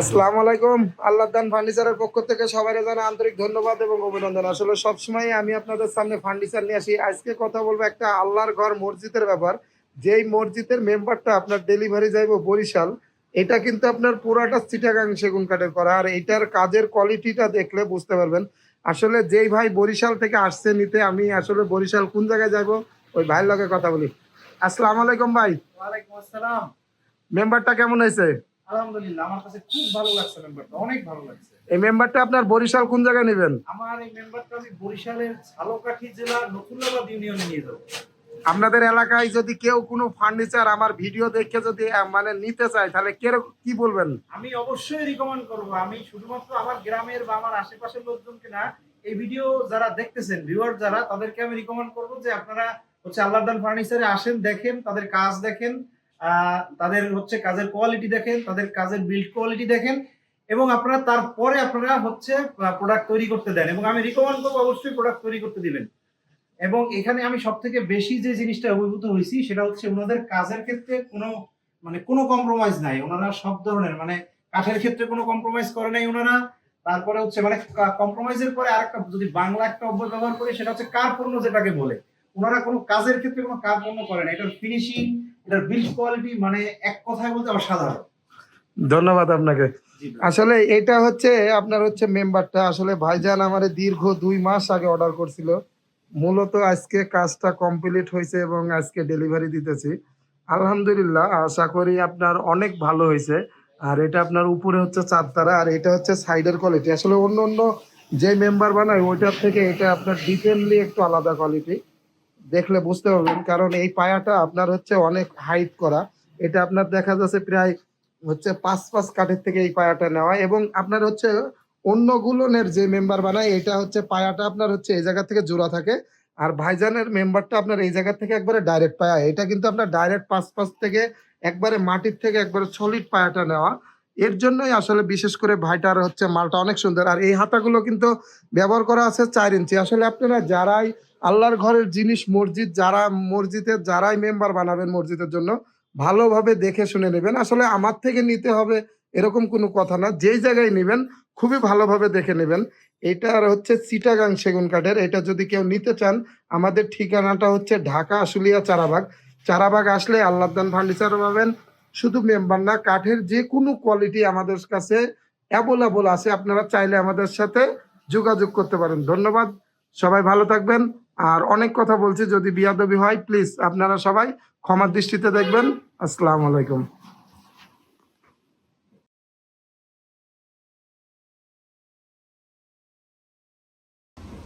আসসালামু আলাইকুম। আল্লাহ দান ফার্নিচারের পক্ষ থেকে সবাই জানা আন্তরিক ধন্যবাদ এবং অভিনন্দন। আসলে সবসময় আমি আপনাদের সামনে ফার্নিচার নিয়ে আসি। আজকে কথা বলব একটা আল্লাহর ঘর মসজিদের ব্যাপার। যেই মসজিদের মেম্বারটা আপনার ডেলিভারি যাইব বরিশাল এটা কিন্তু আপনার পুরাটা চিটাগাং সেগুন কাঠের করা। আর এটার কাজের কোয়ালিটিটা দেখলে বুঝতে পারবেন। আসলে যেই ভাই বরিশাল থেকে আসছে নিতে আমি আসলে বরিশাল কোন জায়গায় যাব ওই ভাইয়ের লগে কথা বলি। আসসালামু আলাইকুম ভাই। ওয়ালাইকুম আসসালাম। মেম্বারটা কেমন হয়েছে? আলহামদুলিল্লাহ আমার কাছে খুব ভালো লাগছে মেম্বারটা অনেক ভালো লাগছে। এই মেম্বারটা আপনার বরিশাল কোন জায়গায় নেবেন? আমার এই মেম্বারটা আমি বরিশালের ঝালকাঠি জেলার নতুল্লাবাদ ইউনিয়নে নিয়ে যাব। আপনাদের এলাকায় যদি কেউ কোনো ফার্নিচার আমার ভিডিও দেখে যদি মানে নিতে চায় তাহলে কে কি বলবেন? আমি অবশ্যই রিকমেন্ড করব। আমি শুধুমাত্র আমার গ্রামের বা আমার আশেপাশের লোকজনকে না এই ভিডিও যারা দেখতেছেন ভিউয়ার যারা তাদেরকে আমি রিকমেন্ড করব যে আপনারা হচ্ছে আল্লাহদান ফার্নিচারে আসেন দেখেন তাদের কাজ দেখেন তাদের হচ্ছে কাজের কোয়ালিটি দেখেন, তাদের কাজের বিল্ড কোয়ালিটি দেখেন, এবং আপনারা তারপরে আপনারা হচ্ছে প্রোডাক্ট তৈরি করতে দেন, এবং আমি রিকমেন্ড করব অবশ্যই প্রোডাক্ট তৈরি করতে দিবেন। এবং এখানে আমি সব থেকে বেশি যে জিনিসটা অভিভূত হয়েছি, সেটা হচ্ছে ওনাদের কাজের ক্ষেত্রে কোনো মানে কোনো কম্প্রোমাইজ নাই। ওনারা সব ধরনের মানে কাঠের ক্ষেত্রে কোনো কম্প্রোমাইজ করে নাই ওনারা। তারপরে হচ্ছে মানে কম্প্রোমাইজের পরে আরেকটা, যদি বাংলা একটা অব্যয় ব্যবহার করি, সেটা হচ্ছে কার পণ্য যেটাকে বলে। ওনারা কোনো কাজের ক্ষেত্রে কোনো কার পণ্য করে না। এটার ফিনিশিং এটার বিল্ড কোয়ালিটি মানে এক কথায় বলতে অসাধারণ। ধন্যবাদ আপনাকে। আসলে এটা হচ্ছে আপনার হচ্ছে মেম্বারটা আসলে ভাইজান আমার দীর্ঘ দুই মাস আগে অর্ডার করছিল। মূলত আজকে কাজটা কমপ্লিট হয়েছে এবং আজকে ডেলিভারি দিতেছি। আলহামদুলিল্লাহ আশা করি আপনার অনেক ভালো হয়েছে। আর এটা আপনার উপরে হচ্ছে চারতারা আর এটা হচ্ছে সাইডের কোয়ালিটি আসলে অন্য অন্য যে মেম্বার বানায় ওইটার থেকে এটা আপনার ডিটেনলি একটু আলাদা কোয়ালিটি দেখলে বুঝতে পারবেন, কারণ এই পায়াটা আপনার হচ্ছে অনেক হাইট করা। এটা আপনার দেখা যাচ্ছে প্রায় হচ্ছে পাঁচ পাঁচ কাঠের থেকে এই পায়াটা নেওয়া এবং আপনার হচ্ছে অন্য গুলনের যে মেম্বার বানায়, এটা হচ্ছে পায়াটা আপনার হচ্ছে এই জায়গা থেকে জোড়া থাকে। আর ভাইজানের মেম্বারটা আপনার এই জায়গা থেকে একবারে ডাইরেক্ট পায়া। এটা কিন্তু আপনার ডাইরেক্ট পাঁচ পাঁচ থেকে একবারে মাটির থেকে একবারে সলিড পায়াটা নেওয়া। এর জন্যই আসলে বিশেষ করে ভাইটার হচ্ছে মালটা অনেক সুন্দর। আর এই হাতাগুলো কিন্তু ব্যবহার করা আছে চার ইঞ্চি। আসলে আপনারা যারাই আল্লাহর ঘরের জিনিস মসজিদ, যারা মসজিদের যারাই মেম্বার বানাবেন মসজিদের জন্য, ভালোভাবে দেখে শুনে নেবেন। আসলে আমার থেকে নিতে হবে এরকম কোনো কথা না। যেই জায়গায় নেবেন, খুবই ভালোভাবে দেখে নেবেন। এটার হচ্ছে চিটাগাং সেগুন কাঠের। এটা যদি কেউ নিতে চান, আমাদের ঠিকানাটা হচ্ছে ঢাকা আশুলিয়া চারাবাগ। চারাবাগ আসলে আল্লাহদান ফার্নিচার পাবেন। শুধু মেম্বার না, কাঠের যে কোনো কোয়ালিটি আমাদের কাছে অ্যাভেলেবল আছে। আপনারা চাইলে আমাদের সাথে যোগাযোগ করতে পারেন। ধন্যবাদ। সবাই ভালো থাকবেন। আর অনেক কথা বলছি, যদি বিয়াদবি হয় প্লিজ আপনারা সবাই ক্ষমার দৃষ্টিতে দেখবেন। আসসালামু আলাইকুম।